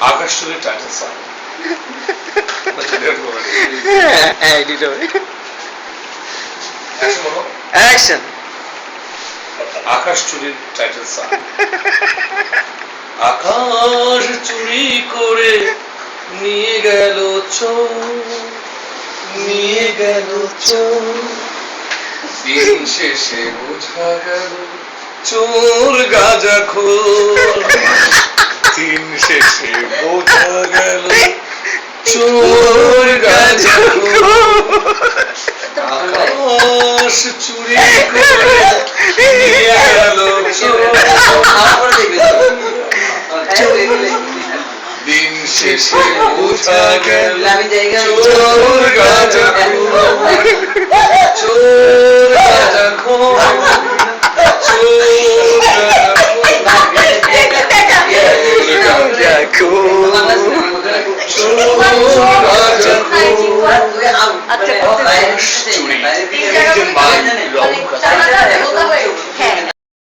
আকাশ চুরি টাইটেল হ্যাঁ অ্যাকশন আকাশ চুরির টাইটেল সং আকাশ চুরি করে নিয়ে গেল চোর নিয়ে গেল দিন শেষে বোঝা গেল চোর গাজা খোর। চোর গাজা আকাশ চুরি করে দিন শেষে বোঝা গেল চোর গাজা চোর গাজা খোর চুরি একজন মা